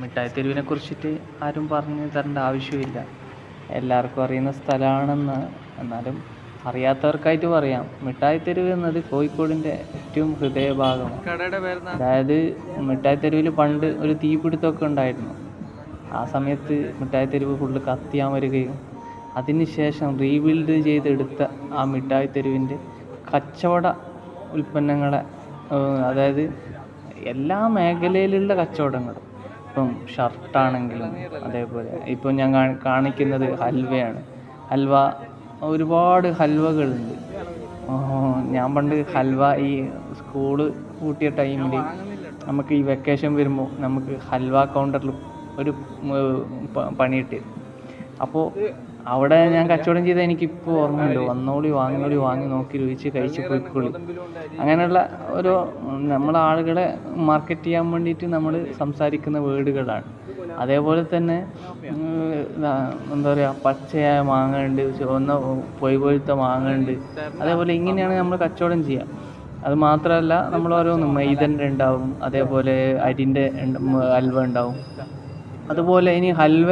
മിഠായി തെരുവിനെ കുറിച്ചിട്ട് ആരും പറഞ്ഞു തരേണ്ട ആവശ്യമില്ല. എല്ലാവർക്കും അറിയുന്ന സ്ഥലമാണെന്ന്. എന്നാലും അറിയാത്തവർക്കായിട്ട് പറയാം. മിഠായി തെരുവ് എന്നത് കോഴിക്കോടിന്റെ ഏറ്റവും ഹൃദയഭാഗമാണ്. അതായത് മിഠായി തെരുവിൽ പണ്ട് ഒരു തീപിടുത്തമൊക്കെ ഉണ്ടായിരുന്നു. ആ സമയത്ത് മിഠായി തെരുവ് ഫുള്ള് കത്തിയാൻ വരികയും അതിനുശേഷം റീബിൽഡ് ചെയ്തെടുത്ത ആ മിഠായി തെരുവിന്റെ കച്ചവട ഉൽപ്പന്നങ്ങളെ അതായത് എല്ലാ മേഖലയിലുള്ള കച്ചവടങ്ങളും ഇപ്പം ഷർട്ടാണെങ്കിലും അതേപോലെ. ഇപ്പം ഞാൻ കാണിക്കുന്നത് ഹൽവയാണ്. ഹൽവ ഒരുപാട് ഹൽവകളുണ്ട്. ഞാൻ പണ്ട് ഹൽവ ഈ സ്കൂൾ കൂട്ടിയ ടൈമിൽ നമുക്ക് ഈ വെക്കേഷൻ വരുമ്പോൾ നമുക്ക് ഹൽവ കൗണ്ടറിൽ ഒരു പണി കിട്ടി അപ്പോൾ അവിടെ ഞാൻ കച്ചവടം ചെയ്ത എനിക്കിപ്പോൾ ഓർമ്മയുണ്ട്. വന്നോളി വാങ്ങിയോളി വാങ്ങി നോക്കി രുചിച്ച് കഴിച്ച് പോയിക്കോളി. അങ്ങനെയുള്ള ഒരു നമ്മൾ ആളുകളെ മാർക്കറ്റ് ചെയ്യാൻ വേണ്ടിയിട്ട് നമ്മൾ സംസാരിക്കുന്ന വേർഡുകളാണ്. അതേപോലെ തന്നെ എന്താ പറയുക പച്ചയായ മാങ്ങ ഉണ്ട് ചുവന്ന പൊയ് പോലത്തെ മാങ്ങ ഉണ്ട് അതേപോലെ ഇങ്ങനെയാണ് നമ്മൾ കച്ചവടം ചെയ്യുക അത് മാത്രമല്ല നമ്മൾ ഓരോന്ന് മൈദന്റെ ഉണ്ടാവും അതേപോലെ അരിന്റെ ഹൽവ ഉണ്ടാവും. അതുപോലെ ഇനി ഹൽവ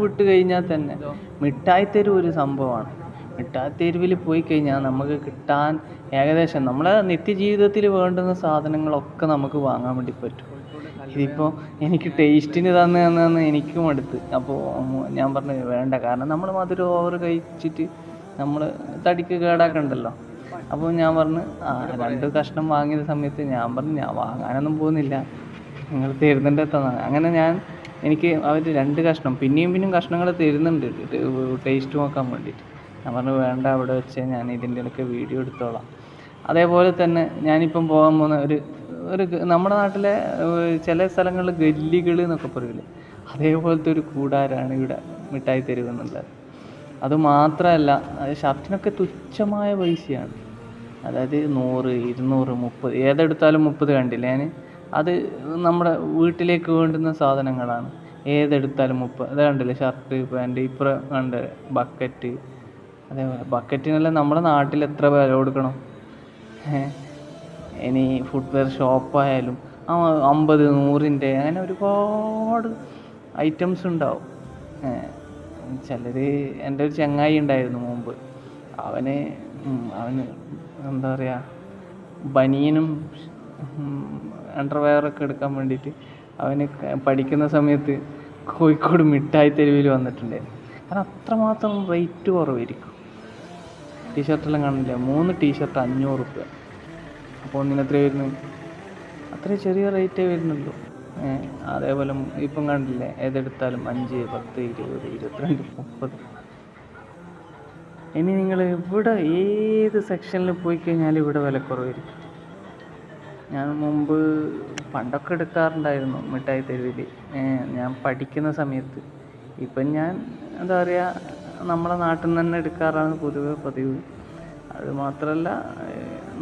വിട്ട് കഴിഞ്ഞാൽ തന്നെ. മിഠായി തെരുവ് ഒരു സംഭവമാണ്. മിഠായി തെരുവിൽ പോയി കഴിഞ്ഞാൽ നമുക്ക് കിട്ടാൻ ഏകദേശം നമ്മളെ നിത്യജീവിതത്തിൽ വേണ്ടുന്ന സാധനങ്ങളൊക്കെ നമുക്ക് വാങ്ങാൻ വേണ്ടി പറ്റും. ഇതിപ്പോൾ എനിക്ക് ടേസ്റ്റിന് തന്ന് തന്ന് എനിക്കും അടുത്ത്. അപ്പോൾ ഞാൻ പറഞ്ഞു വേണ്ട. കാരണം നമ്മൾ മധുരം ഓവർ കഴിച്ചിട്ട് നമ്മൾ തടിക്ക് കേടാക്കണ്ടല്ലോ. അപ്പോൾ ഞാൻ പറഞ്ഞു ആ രണ്ട് കഷ്ണം വാങ്ങിയ സമയത്ത് ഞാൻ പറഞ്ഞു ഞാൻ വാങ്ങാനൊന്നും പോകുന്നില്ല. നിങ്ങൾ തരുന്നുണ്ട് തന്നാണ് അങ്ങനെ ഞാൻ എനിക്ക് അവർ രണ്ട് കഷ്ണം പിന്നെയും പിന്നെയും കഷ്ണങ്ങൾ തരുന്നുണ്ട്. ടേസ്റ്റ് നോക്കാൻ വേണ്ടിയിട്ട്. ഞാൻ പറഞ്ഞു വേണ്ട അവിടെ വെച്ച് ഞാൻ ഇതിന്റെ ഇടയ്ക്ക് വീഡിയോ എടുത്തോളാം. അതേപോലെ തന്നെ ഞാനിപ്പം പോകാൻ പോകുന്ന ഒരു ഒരു നമ്മുടെ നാട്ടിലെ ചില സ്ഥലങ്ങളിൽ ഗല്ലികൾ എന്നൊക്കെ പറയില്ലേ അതേപോലത്തെ ഒരു കൂടാരാണ് ഇവിടെ മിഠായി തെരുവ് എന്നുള്ളത് അത് മാത്രമല്ല ഷർട്ടിനൊക്കെ തുച്ഛമായ പൈസയാണ്. അതായത് നൂറ് ഇരുന്നൂറ് മുപ്പത് ഏതെടുത്താലും മുപ്പത് കണ്ടില്ല ഞാൻ അത് നമ്മുടെ വീട്ടിലേക്ക് വേണ്ടുന്ന സാധനങ്ങളാണ്. ഏതെടുത്താലും മുപ്പ അത് കണ്ടില്ലേ ഷർട്ട് പാന്റ് ഇപ്പുറം കണ്ട് ബക്കറ്റ് അതേപോലെ ബക്കറ്റിനെല്ലാം നമ്മുടെ നാട്ടിൽ എത്ര വില കൊടുക്കണം? ഇനി ഫുട്വെയർ ഷോപ്പായാലും ആ അമ്പത് നൂറിന്റെ അങ്ങനെ ഒരുപാട് ഐറ്റംസ് ഉണ്ടാവും. ചിലർ എന്റെ ഒരു ചങ്ങായി ഉണ്ടായിരുന്നു മുമ്പ്. അവന് അവന് എന്താ പറയുക ബനിയനും അണ്ടർവെയറൊക്കെ എടുക്കാൻ വേണ്ടിയിട്ട് അവന് പഠിക്കുന്ന സമയത്ത് കോഴിക്കോട് മിഠായി തെരുവിൽ വന്നിട്ടുണ്ടായിരുന്നു. കാരണം അത്രമാത്രം റേറ്റ് കുറവായിരിക്കും. ടീഷർട്ടെല്ലാം കാണില്ല? മൂന്ന് ടീഷർട്ട് അഞ്ഞൂറ് റുപ്യ അപ്പോൾ ഒന്നിന് എത്ര വരുന്നു? അത്ര ചെറിയ റേറ്റേ വരുന്നുള്ളൂ. അതേപോലെ ഇപ്പം കണ്ടില്ലേ? ഏതെടുത്താലും അഞ്ച് പത്ത് ഇരുപത് ഇരുപത്തിരണ്ട് മുപ്പത്. ഇനി നിങ്ങൾ ഇവിടെ ഏത് സെക്ഷനിൽ പോയി കഴിഞ്ഞാലും ഇവിടെ വിലക്കുറവായിരിക്കും ഞാൻ മുമ്പ് പണ്ടൊക്കെ എടുക്കാറുണ്ടായിരുന്നു മിഠായി തെരുവിൽ ഞാൻ പഠിക്കുന്ന സമയത്ത്. ഇപ്പം ഞാൻ എന്താ പറയുക നമ്മളെ നാട്ടിൽ നിന്ന് തന്നെ എടുക്കാറാണ് പൊതുവെ പതിവ്. അത് മാത്രമല്ല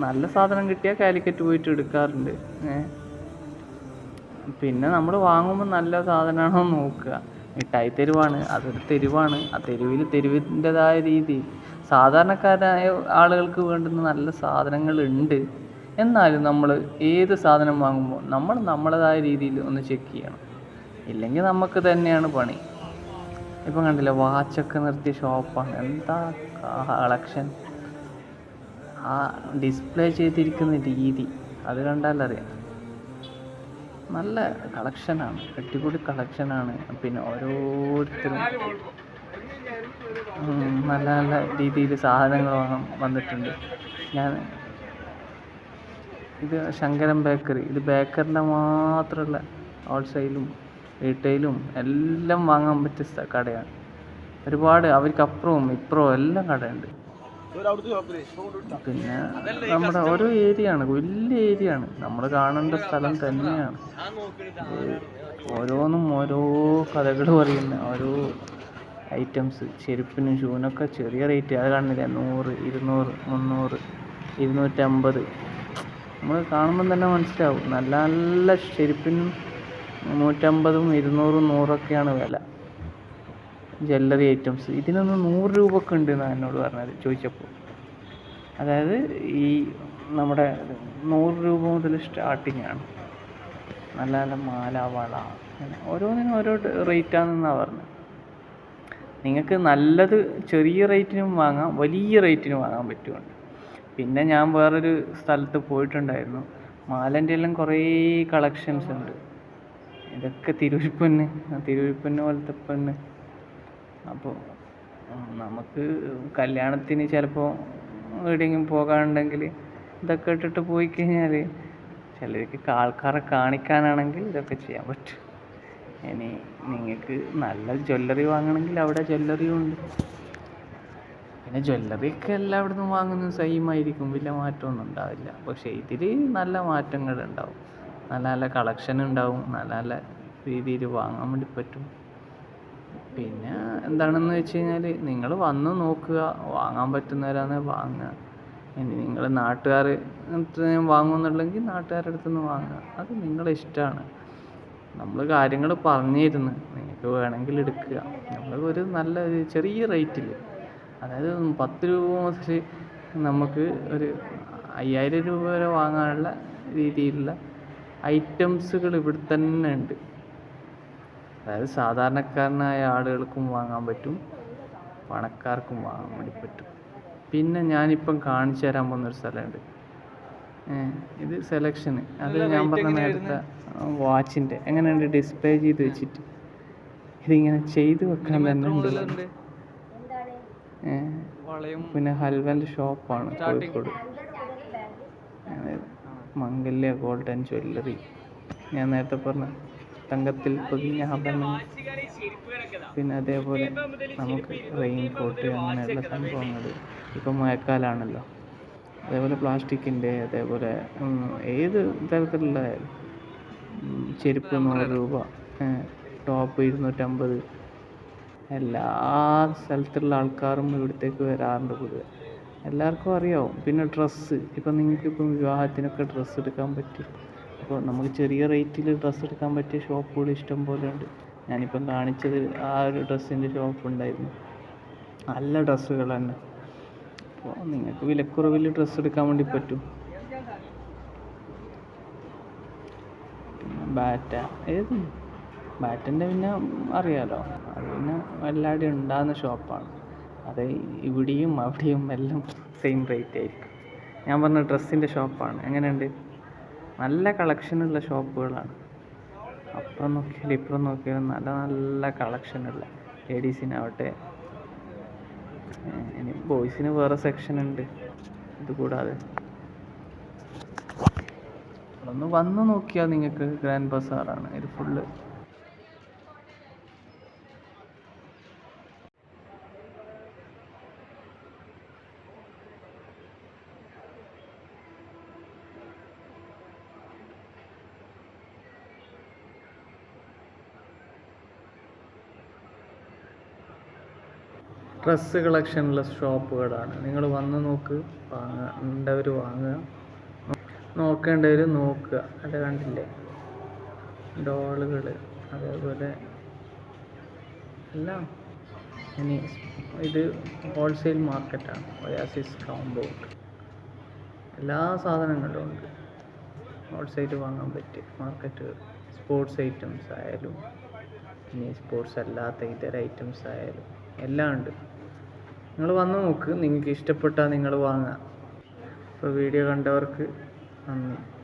നല്ല സാധനം കിട്ടിയാൽ കാലിക്കറ്റ് പോയിട്ട് എടുക്കാറുണ്ട്. പിന്നെ നമ്മൾ വാങ്ങുമ്പോൾ നല്ല സാധനമാണോ നോക്കുക. മിഠായി തെരുവാണ് അതൊരു തെരുവാണ്. ആ തെരുവിൽ തെരുവിന്റെതായ രീതി. സാധാരണക്കാരായ ആളുകൾക്ക് വേണ്ടുന്ന നല്ല സാധനങ്ങളുണ്ട്. എന്നാലും നമ്മൾ ഏത് സാധനം വാങ്ങുമ്പോൾ നമ്മൾ നമ്മളേതായ രീതിയിൽ ഒന്ന് ചെക്ക് ചെയ്യണം. ഇല്ലെങ്കിൽ നമുക്ക് തന്നെയാണ് പണി. ഇപ്പം കണ്ടില്ല വാച്ചൊക്കെ നിർത്തിയ ഷോപ്പാണ് എന്താ കളക്ഷൻ ആ ഡിസ്പ്ലേ ചെയ്തിരിക്കുന്ന രീതി അത് കണ്ടാലറിയാം നല്ല കളക്ഷനാണ് അടിപൊളി കളക്ഷനാണ് പിന്നെ ഓരോരുത്തരും നല്ല നല്ല രീതിയിൽ സാധനങ്ങൾ വന്നിട്ടുണ്ട്. ഞാൻ ഇത് ശങ്കരൻ ബേക്കറി. ഇത് ബേക്കറിന്റെ മാത്രമുള്ള ഹോൾസെയിലും റീറ്റെയിലും എല്ലാം വാങ്ങാൻ പറ്റിയ കടയാണ്. ഒരുപാട് അവർക്ക് അപ്പുറവും ഇപ്പുറവും എല്ലാം കടയുണ്ട്. പിന്നെ നമ്മുടെ ഓരോ ഏരിയ ആണ് വലിയ ഏരിയ ആണ് നമ്മൾ കാണേണ്ട സ്ഥലം തന്നെയാണ്. ഓരോന്നും ഓരോ കഥകൾ പറയുന്ന ഓരോ ഐറ്റംസ്. ചെരുപ്പിനും ഷൂവിനൊക്കെ ചെറിയ റേറ്റ്. അത് കാണുന്നില്ല നൂറ് ഇരുന്നൂറ് മുന്നൂറ് ഇരുന്നൂറ്റമ്പത്. നമ്മൾ കാണുമ്പം തന്നെ മനസ്സിലാവും. നല്ല നല്ല ചെരുപ്പിനും നൂറ്റമ്പതും ഇരുന്നൂറും നൂറൊക്കെയാണ് വില. Jewellery items. ഇതിനൊന്ന് നൂറ് ഒക്കെ ഉണ്ട് എന്നാണ് എന്നോട് പറഞ്ഞത് ചോദിച്ചപ്പോൾ. അതായത് ഈ നമ്മുടെ നൂറ് രൂപ മുതൽ സ്റ്റാർട്ടിങ് ആണ്. നല്ല നല്ല മാല വള അങ്ങനെ ഓരോന്നിനും ഓരോ റേറ്റാണെന്നാണ് പറഞ്ഞത്. നിങ്ങൾക്ക് നല്ലത് ചെറിയ റേറ്റിനും വാങ്ങാം വലിയ റേറ്റിനും വാങ്ങാൻ പറ്റുമുണ്ട് പിന്നെ ഞാൻ വേറൊരു സ്ഥലത്ത് പോയിട്ടുണ്ടായിരുന്നു. മാലേന്റെ എല്ലാം കുറേ കളക്ഷൻസ് ഉണ്ട്. ഇതൊക്കെ തിരുവിപ്പൊന്ന് തിരുവിപ്പൊന്ന് പോലത്തെ പെണ്ണ്. അപ്പോൾ നമുക്ക് കല്യാണത്തിന് ചിലപ്പോൾ എവിടെയെങ്കിലും പോകാനുണ്ടെങ്കിൽ ഇതൊക്കെ ഇട്ടിട്ട് പോയി കഴിഞ്ഞാൽ ചിലർക്ക് ആൾക്കാരെ കാണിക്കാനാണെങ്കിൽ ഇതൊക്കെ ചെയ്യാൻ പറ്റും. ഇനി നിങ്ങൾക്ക് നല്ല ജ്വല്ലറി വാങ്ങണമെങ്കിൽ അവിടെ ജ്വല്ലറിയും ഉണ്ട്. പിന്നെ ജ്വല്ലറിയൊക്കെ എല്ലായിടത്തും വാങ്ങുന്നത് സെയിം ആയിരിക്കും. വലിയ മാറ്റമൊന്നും ഉണ്ടാവില്ല. പക്ഷേ ഇതിൽ നല്ല മാറ്റങ്ങൾ ഉണ്ടാവും. നല്ല നല്ല കളക്ഷൻ ഉണ്ടാവും. നല്ല നല്ല രീതിയിൽ വാങ്ങാൻ വേണ്ടി പറ്റും. പിന്നെ എന്താണെന്ന് വെച്ച് കഴിഞ്ഞാൽ നിങ്ങൾ വന്ന് നോക്കുക. വാങ്ങാൻ പറ്റുന്നവരാണ് വാങ്ങുക. ഇനി നിങ്ങൾ നാട്ടുകാർ വാങ്ങുമെന്നുണ്ടെങ്കിൽ നാട്ടുകാരുടെ അടുത്ത് നിന്ന് വാങ്ങുക. അത് നിങ്ങളുടെ ഇഷ്ടമാണ്. നമ്മൾ കാര്യങ്ങൾ പറഞ്ഞിരുന്നു നിങ്ങൾക്ക് വേണമെങ്കിൽ എടുക്കുക. നമ്മൾ ഒരു നല്ല ചെറിയ റേറ്റിൽ അതായത് പത്ത് രൂപ മുതൽ നമുക്ക് ഒരു അയ്യായിരം രൂപ വരെ വാങ്ങാനുള്ള രീതിയിലുള്ള ഐറ്റംസുകൾ ഇവിടെ തന്നെ ഉണ്ട്. അതായത് സാധാരണക്കാരനായ ആളുകൾക്കും വാങ്ങാൻ പറ്റും പണക്കാർക്കും വാങ്ങാൻ വേണ്ടി പറ്റും. പിന്നെ ഞാനിപ്പം കാണിച്ചു തരാൻ പോകുന്ന ഒരു സ്ഥലമുണ്ട്. ഇത് സെലക്ഷന് അത് ഞാൻ പറഞ്ഞ നേരത്തെ വാച്ചിന്റെ എങ്ങനെയുണ്ട്? ഡിസ്പ്ലേ ചെയ്ത് വെച്ചിട്ട്. ഇതിങ്ങനെ ചെയ്തു വെക്കാൻ തന്നെ ഉണ്ട്? പിന്നെ ഹൽവന്റെ ഷോപ്പാണ് Kozhikode. Mangalya gold and jewellery. ഞാൻ നേരത്തെ പറഞ്ഞ തങ്കത്തിൽ പൊതിഞ്ഞ ആഭരണം പിന്നെ അതേപോലെ നമുക്ക് റെയിൻ കോട്ട് അങ്ങനെയുള്ള സംഭവങ്ങൾ ഇപ്പം മഴക്കാലാണല്ലോ. അതേപോലെ പ്ലാസ്റ്റിക്കിന്റെ അതേപോലെ ഏത് തരത്തിലുള്ള ചെരുപ്പ് നൂറ് രൂപ ടോപ്പ് ഇരുന്നൂറ്റമ്പത് എല്ലാ സ്ഥലത്തുള്ള ആൾക്കാരും ഇവിടത്തേക്ക് വരാറുണ്ട് പൊതുവെ. എല്ലാവർക്കും അറിയാവും. പിന്നെ ഡ്രസ്സ്. ഇപ്പം നിങ്ങൾക്കിപ്പം വിവാഹത്തിനൊക്കെ ഡ്രസ്സ് എടുക്കാൻ പറ്റും. അപ്പോൾ നമുക്ക് ചെറിയ റേറ്റിൽ ഡ്രസ്സ് എടുക്കാൻ പറ്റിയ ഷോപ്പുകൾ ഇഷ്ടം പോലെ ഉണ്ട്. ഞാനിപ്പം കാണിച്ചത് ആ ഒരു ഡ്രസ്സിന്റെ ഷോപ്പ് ഉണ്ടായിരുന്നു. നല്ല ഡ്രസ്സുകൾ തന്നെ. അപ്പോൾ നിങ്ങൾക്ക് വിലക്കുറവിൽ ഡ്രസ്സ് എടുക്കാൻ വേണ്ടി പറ്റും. ബാറ്റ. ഏത്? ബാറ്റിന്റെ പിന്നെ അറിയാലോ. അത് പിന്നെ എല്ലാവിടെയും ഉണ്ടാകുന്ന ഷോപ്പാണ്. അത് ഇവിടെയും അവിടെയും എല്ലാം സെയിം റേറ്റ് ആയിരിക്കും. ഞാൻ പറഞ്ഞ ഡ്രസ്സിന്റെ ഷോപ്പാണ്. എങ്ങനെയുണ്ട്? നല്ല കളക്ഷനുള്ള ഷോപ്പുകളാണ്. അപ്പുറം നോക്കിയാലും ഇപ്പുറം നോക്കിയാലും നല്ല നല്ല കളക്ഷനുള്ള ലേഡീസിനാവട്ടെ ഇനി ബോയ്സിന് വേറെ സെക്ഷൻ ഉണ്ട്. ഇത് കൂടാതെ ഒന്ന് വന്ന് നോക്കിയാൽ നിങ്ങൾക്ക് ഗ്രാൻഡ് ബസാറാണ്. ഇത് ഫുള്ള് ഡ്രസ്സ് കളക്ഷനുള്ള ഷോപ്പുകളാണ്. നിങ്ങൾ വന്ന് നോക്ക് വാങ്ങേണ്ടവർ വാങ്ങുക. നോക്കേണ്ടവർ നോക്കുക. അത് കണ്ടില്ലേ? ഡോളുകൾ അതേപോലെ എല്ലാം. ഇനി ഇത് ഹോൾസെയിൽ മാർക്കറ്റാണ്. ഒയാസിസ് കോമ്പൗണ്ട് എല്ലാ സാധനങ്ങളും ഉണ്ട്. ഹോൾസെയിൽ വാങ്ങാൻ പറ്റും മാർക്കറ്റ് സ്പോർട്സ് ഐറ്റംസ് ആയാലും ഇനി സ്പോർട്സ് അല്ലാത്ത ഇതര ഐറ്റംസ് ആയാലും എല്ലാം ഉണ്ട്. നിങ്ങൾ വന്ന് നോക്ക്. നിങ്ങൾക്ക് ഇഷ്ടപ്പെട്ടാൽ നിങ്ങൾ വാങ്ങുക. അപ്പോൾ വീഡിയോ കണ്ടവർക്ക് നന്ദി.